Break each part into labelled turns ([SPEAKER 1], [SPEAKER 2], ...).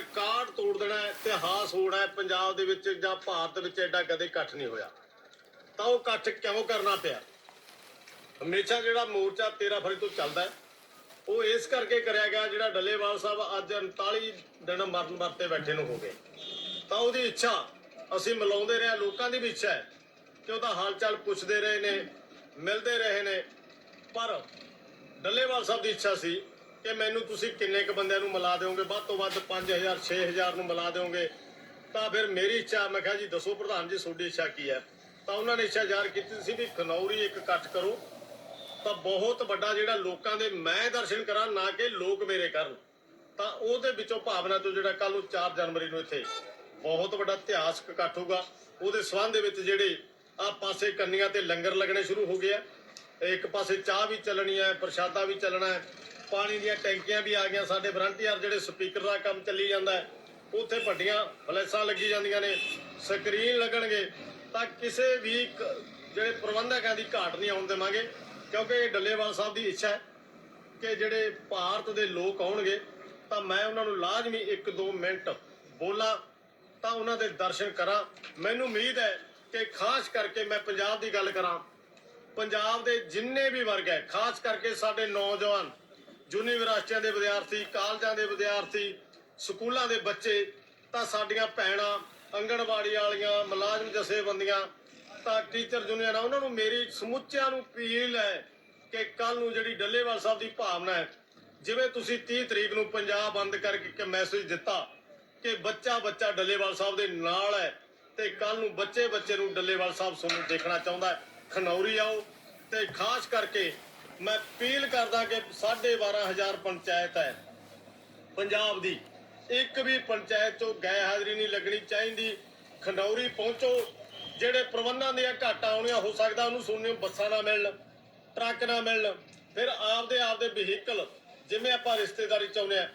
[SPEAKER 1] Record ਤੋੜ ਦੇਣਾ ਹੈ, ਇਤਿਹਾਸ ਹੋਣਾ ਹੈ ਪੰਜਾਬ ਦੇ ਵਿੱਚ ਜਾਂ ਭਾਰਤ ਵਿੱਚ ਐਡਾ ਕਦੇ ਇਕੱਠ ਨਹੀਂ ਹੋਇਆ। ਤਾਂ ਉਹ ਇਕੱਠ ਕਿਉਂ ਕਰਨਾ ਪਿਆ? ਹਮੇਸ਼ਾ ਜਿਹੜਾ ਮੋਰਚਾ 13 ਫਰਵਰੀ ਤੋਂ ਚੱਲਦਾ ਹੈ ਉਹ ਇਸ ਕਰਕੇ ਕਰਿਆ ਗਿਆ ਜਿਹੜਾ ਡੱਲੇਵਾਲ ਸਾਹਿਬ ਅੱਜ 39 ਦਿਨ ਮਰਨ ਵਰਤੇ ਬੈਠੇ ਨੂੰ ਹੋ ਗਏ। ਤਾਂ ਉਹਦੀ ਇੱਛਾ ਅਸੀਂ ਮਿਲਾਉਂਦੇ ਰਹੇ ਲੋਕਾਂ ਦੀ ਵੀ ਇੱਛਾ ਹੈ ਕਿ ਉਹਦਾ ਹਾਲ ਚਾਲ ਪੁੱਛਦੇ ਰਹੇ ਨੇ ਮਿਲਦੇ ਰਹੇ ਨੇ। ਪਰ ਡੱਲੇਵਾਲ ਸਾਹਿਬ ਦੀ ਇੱਛਾ ਸੀ ਕਿ ਮੈਨੂੰ ਤੁਸੀਂ ਕਿੰਨੇ ਕ ਬੰਦਿਆਂ ਨੂੰ ਮਿਲਾ ਦਿਓਗੇ? ਵੱਧ ਤੋਂ ਵੱਧ 5000 6000 ਨੂੰ ਮਿਲਾ ਦਿਓਗੇ। ਤਾਂ ਫਿਰ ਮੇਰੀ ਇੱਛਾ, ਮੈਂ ਕਿਹਾ ਜੀ, ਦੱਸੋ ਪ੍ਰਧਾਨ ਜੀ, ਤੁਹਾਡੀ ਇੱਛਾ ਕੀ ਹੈ? ਤਾਂ ਉਹਨਾਂ ਨੇ ਇੱਛਾ ਜ਼ਾਹਰ ਕੀਤੀ ਸੀ ਵੀ ਖਨੌਰੀ ਇੱਕ ਇਕੱਠ ਕਰੋ। ਤਾਂ ਬਹੁਤ ਵੱਡਾ ਜਿਹੜਾ ਲੋਕਾਂ ਦੇ ਮੈਂ ਦਰਸ਼ਨ ਕਰਾਂ, ਨਾ ਕਿ ਲੋਕ ਮੇਰੇ ਕਰਨ। ਤਾਂ ਉਹਦੇ ਵਿੱਚੋਂ ਭਾਵਨਾ ਤੋਂ ਜਿਹੜਾ ਕੱਲ ਨੂੰ 4 ਜਨਵਰੀ ਨੂੰ ਇੱਥੇ ਬਹੁਤ ਵੱਡਾ ਇਤਿਹਾਸਕ ਇਕੱਠ ਹੋਊਗਾ। ਉਹਦੇ ਸਬੰਧ ਦੇ ਵਿੱਚ ਜਿਹੜੇ ਆ ਪਾਸੇ ਕੰਨੀਆਂ ਤੇ ਲੰਗਰ ਲੱਗਣੇ ਸ਼ੁਰੂ ਹੋ ਗਏ ਆ। ਇੱਕ ਪਾਸੇ ਚਾਹ ਵੀ ਚੱਲਣੀ ਹੈ, ਪ੍ਰਸ਼ਾਦਾ ਵੀ ਚੱਲਣਾ ਹੈ। ਪਾਣੀ ਦੀਆਂ ਟੈਂਕੀਆਂ ਵੀ ਆ ਗਈਆਂ। ਸਾਡੇ ਵਰੰਟੀਅਰ ਜਿਹੜੇ ਸਪੀਕਰ ਦਾ ਕੰਮ ਚੱਲੀ ਜਾਂਦਾ ਹੈ, ਉੱਥੇ ਵੱਡੀਆਂ ਫਲੈਸਾਂ ਲੱਗੀ ਜਾਂਦੀਆਂ ਨੇ। ਸਕਰੀਨ ਲੱਗਣਗੇ ਤਾਂ ਕਿਸੇ ਵੀ ਜਿਹੜੇ ਪ੍ਰਬੰਧਕਾਂ ਦੀ ਘਾਟ ਨਹੀਂ ਆਉਣ ਦੇਵਾਂਗੇ, ਕਿਉਂਕਿ ਇਹ ਡੱਲੇਵਾਲ ਸਾਹਿਬ ਦੀ ਇੱਛਾ ਹੈ ਕਿ ਜਿਹੜੇ ਭਾਰਤ ਦੇ ਲੋਕ ਆਉਣਗੇ, ਤਾਂ ਮੈਂ ਉਹਨਾਂ ਨੂੰ ਲਾਜ਼ਮੀ 1-2 ਮਿੰਟ ਬੋਲਾਂ, ਤਾਂ ਉਹਨਾਂ ਦੇ ਦਰਸ਼ਨ ਕਰਾਂ। ਮੈਨੂੰ ਉਮੀਦ ਹੈ ਕਿ ਖਾਸ ਕਰਕੇ ਮੈਂ ਪੰਜਾਬ ਦੀ ਗੱਲ ਕਰਾਂ, ਪੰਜਾਬ ਦੇ ਜਿੰਨੇ ਵੀ ਵਰਗ ਹੈ, ਖਾਸ ਕਰਕੇ ਸਾਡੇ ਨੌਜਵਾਨ ਯੂਨੀਵਰਸਿਟੀਆਂ ਦੇ ਵਿਦਿਆਰਥੀ, ਕਾਲਜਾਂ ਦੇ ਵਿਦਿਆਰਥੀ, ਸਕੂਲਾਂ ਦੇ ਬੱਚੇ, ਤਾਂ ਸਾਡੀਆਂ ਭੈਣਾਂ ਅੰਗਣਵਾੜੀ ਵਾਲੀਆਂ, ਮੁਲਾਜ਼ਮ ਜਥੇਬੰਦੀਆਂ, ਤਾਂ ਟੀਚਰ ਯੂਨੀਅਨ ਆ, ਉਹਨਾਂ ਨੂੰ ਮੇਰੀ ਸਮੁੱਚਿਆਂ ਨੂੰ ਅਪੀਲ ਹੈ ਕਿ ਕੱਲ ਨੂੰ ਜਿਹੜੀ ਡੱਲੇਵਾਲ ਸਾਹਿਬ ਦੀ ਭਾਵਨਾ ਹੈ, ਜਿਵੇਂ ਤੁਸੀਂ 30 ਤਰੀਕ ਨੂੰ ਪੰਜਾਬ ਬੰਦ ਕਰਕੇ ਇੱਕ ਮੈਸੇਜ ਦਿੱਤਾ ਕਿ ਬੱਚਾ ਬੱਚਾ ਡੱਲੇਵਾਲ ਸਾਹਿਬ ਦੇ ਨਾਲ ਹੈ, ਤੇ ਕੱਲ ਨੂੰ ਬੱਚੇ ਬੱਚੇ ਨੂੰ ਡੱਲੇਵਾਲ ਸਾਹਿਬ ਤੁਹਾਨੂੰ ਦੇਖਣਾ ਚਾਹੁੰਦਾ ਖਨੌਰੀ ਆਓ ਤੇ ਖਾਸ ਕਰਕੇ ਮੈਂ ਅਪੀਲ ਕਰਦਾ ਕਿ 12500 ਪੰਚਾਇਤ ਹੈ ਪੰਜਾਬ ਦੀ। ਇੱਕ ਵੀ ਪੰਚਾਇਤ ਚੋਂ ਗੈਰ ਹਾਜ਼ਰੀ ਨਹੀਂ ਲੱਗਣੀ ਚਾਹੀਦੀ। ਖੰਡੌਰੀ ਪਹੁੰਚੋ। ਜਿਹੜੇ ਪ੍ਰਬੰਧਾਂ ਦੀਆਂ ਘਾਟਾਂ ਆਉਣੀਆਂ, ਹੋ ਸਕਦਾ ਉਹਨੂੰ ਸੁਣਨੇ ਬੱਸਾਂ ਨਾ ਮਿਲਣ, ਟਰੱਕ ਨਾ ਮਿਲਣ। ਫਿਰ ਆਪਦੇ ਆਪਦੇ ਵਹੀਕਲ ਜਿਵੇਂ ਆਪਾਂ ਰਿਸ਼ਤੇਦਾਰੀ ਚਾਹੁੰਦੇ ਆ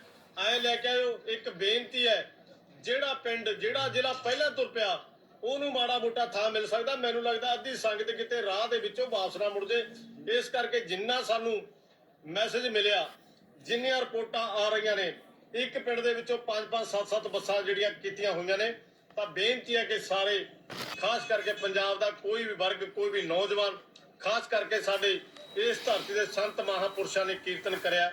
[SPEAKER 1] ਐ ਲੈ ਕੇ ਆਇਓ। ਇੱਕ ਬੇਨਤੀ ਹੈ, ਜਿਹੜਾ ਪਿੰਡ, ਜਿਹੜਾ ਜ਼ਿਲ੍ਹਾ ਪਹਿਲਾਂ ਤੁਰ ਪਿਆ ਉਹਨੂੰ ਮਾੜਾ ਮੋਟਾ ਥਾਂ ਮਿਲ ਸਕਦਾ। ਮੈਨੂੰ ਲੱਗਦਾ ਅੱਧੀ ਸੰਗਤ ਕਿਤੇ ਰਾਹ ਦੇ ਵਿੱਚੋਂ ਵਾਪਸ ਨਾ ਮੁੜ ਜੇ ਇਸ ਕਰਕੇ ਜਿੰਨਾ ਸਾਨੂੰ ਮੈਸੇਜ ਮਿਲਿਆ, ਜਿੰਨੀਆਂ ਰਿਪੋਰਟਾਂ ਆ ਰਹੀਆਂ ਨੇ, ਇੱਕ ਪਿੰਡ ਦੇ ਵਿੱਚੋਂ 5-5 7-7 ਬੱਸਾਂ ਜਿਹੜੀਆਂ ਕੀਤੀਆਂ ਹੋਈਆਂ ਨੇ, ਤਾਂ ਬੇਨਤੀ ਹੈ ਕਿ ਸਾਰੇ, ਖਾਸ ਕਰਕੇ ਪੰਜਾਬ ਦਾ ਕੋਈ ਵੀ ਵਰਗ, ਕੋਈ ਵੀ ਨੌਜਵਾਨ, ਖਾਸ ਕਰਕੇ ਸਾਡੇ ਇਸ ਧਰਤੀ ਦੇ ਸੰਤ ਮਹਾਪੁਰਸ਼ਾਂ ਨੇ ਕੀਰਤਨ ਕਰਿਆ।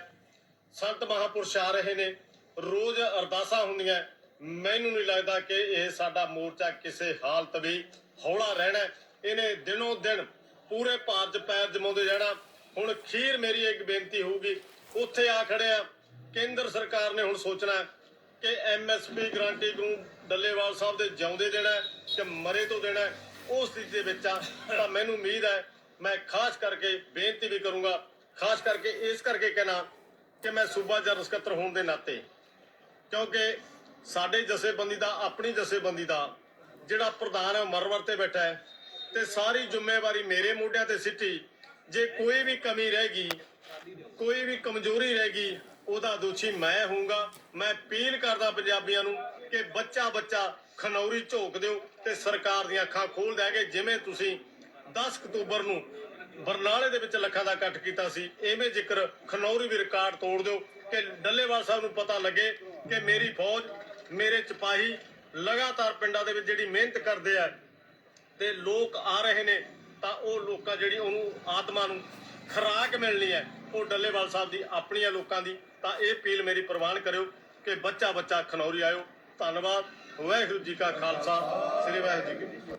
[SPEAKER 1] ਸੰਤ ਮਹਾਪੁਰਸ਼ ਆ ਰਹੇ ਨੇ। ਰੋਜ਼ ਅਰਦਾਸਾਂ ਹੁੰਦੀਆਂ। ਮੈਨੂੰ ਨਹੀਂ ਲੱਗਦਾ ਕਿ ਇਹ ਸਾਡਾ ਮੋਰਚਾ ਕਿਸੇ ਹਾਲਤ ਵੀ ਹੌਲਾ ਰਹਿਣਾ ਇਹਨੇ ਦਿਨੋਂ ਦਿਨ ਪੂਰੇ ਭਾਰਤ ਪੈਰ ਜਮਾਉਂਦੇ ਜਾਣਾ ਹੁਣ ਖੀਰ ਮੇਰੀ ਇੱਕ ਬੇਨਤੀ ਹੋਊਗੀ। ਉੱਥੇ ਆ ਖੜਿਆ ਕੇਂਦਰ ਸਰਕਾਰ ਨੇ ਹੁਣ ਸੋਚਣਾ ਕਿ ਐਮਐਸਪੀ ਗਰੰਟੀ ਨੂੰ ਡੱਲੇਵਾਲ ਸਾਹਿਬ ਦੇ ਜਿਉਂਦੇ ਦੇਣਾ ਕਿ ਮਰੇ ਤੋਂ ਦੇਣਾ ਹੈ। ਉਸ ਸਥਿਤੀ ਦੇ ਵਿੱਚ ਆ। ਤਾਂ ਮੈਨੂੰ ਉਮੀਦ ਹੈ, ਮੈਂ ਖਾਸ ਕਰਕੇ ਬੇਨਤੀ ਵੀ ਕਰੂੰਗਾ, ਖਾਸ ਕਰਕੇ ਇਸ ਕਰਕੇ ਕਹਿਣਾ ਕਿ ਮੈਂ ਸੂਬਾ ਜਨਰਲ ਸਕੱਤਰ ਹੋਣ ਦੇ ਨਾਤੇ। ਕਿਉਂਕਿ ਸਾਡੇ ਜਥੇਬੰਦੀ ਦਾ, ਆਪਣੀ ਜਥੇਬੰਦੀ ਦਾ, ਜਿਹੜਾ ਪ੍ਰਧਾਨ ਹੈ ਮਰਵਰ ਤੇ ਬੈਠਾ ਹੈ ਤੇ ਸਾਰੀ ਜ਼ਿੰਮੇਵਾਰੀ ਮੇਰੇ ਮੋਢਿਆਂ ਤੇ ਸਿੱਟੀ। ਜੇ ਕੋਈ ਵੀ ਕਮੀ ਰਹੇਗੀ, ਕੋਈ ਵੀ ਕਮਜ਼ੋਰੀ ਰਹੇਗੀ, ਉਹਦਾ ਦੋਸ਼ੀ ਮੈਂ ਹੋਊਂਗਾ। ਮੈਂ ਅਪੀਲ ਕਰਦਾ ਪੰਜਾਬੀਆਂ ਨੂੰ ਕਿ ਬੱਚਾ ਬੱਚਾ ਖਨੌਰੀ ਝੋਕ ਦਿਓ ਤੇ ਸਰਕਾਰ ਦੀਆਂ ਅੱਖਾਂ ਖੋਲ ਦੇਗੇ ਜਿਵੇਂ ਤੁਸੀਂ 10 ਅਕਤੂਬਰ ਨੂੰ ਬਰਨਾਲੇ ਦੇ ਵਿੱਚ ਲੱਖਾਂ ਦਾ ਇਕੱਠ ਕੀਤਾ ਸੀ, ਐਵੇਂ ਜ਼ਿਕਰ ਖਨੌਰੀ ਵੀ ਰਿਕਾਰਡ ਤੋੜ ਦਿਓ ਕਿ ਡੱਲੇਵਾਲ ਸਾਹਿਬ ਨੂੰ ਪਤਾ ਲੱਗੇ ਕਿ ਮੇਰੀ ਫੌਜ ਮੇਰੇ ਸਿਪਾਹੀ ਲਗਾਤਾਰ ਪਿੰਡਾਂ ਦੇ ਵਿੱਚ ਜਿਹੜੀ ਮਿਹਨਤ ਕਰਦੇ ਆ ਤੇ ਲੋਕ ਆ ਰਹੇ ਨੇ, ਤਾਂ ਉਹ ਲੋਕਾਂ ਜਿਹੜੀ ਉਹਨੂੰ ਆਤਮਾ ਨੂੰ ਖੁਰਾਕ ਮਿਲਣੀ ਹੈ, ਉਹ ਡੱਲੇਵਾਲ ਸਾਹਿਬ ਦੀ, ਆਪਣੀਆਂ ਲੋਕਾਂ ਦੀ। ਤਾਂ ਇਹ ਅਪੀਲ ਮੇਰੀ ਪ੍ਰਵਾਨ ਕਰਿਓ ਕਿ ਬੱਚਾ ਬੱਚਾ ਖਨੌਰੀ ਆਇਓ। ਧੰਨਵਾਦ। ਵਾਹਿਗੁਰੂ ਜੀ ਕਾ ਖਾਲਸਾ। ਸ੍ਰੀ ਵਾਹਿਗੁਰੂ ਜੀ ਕੀ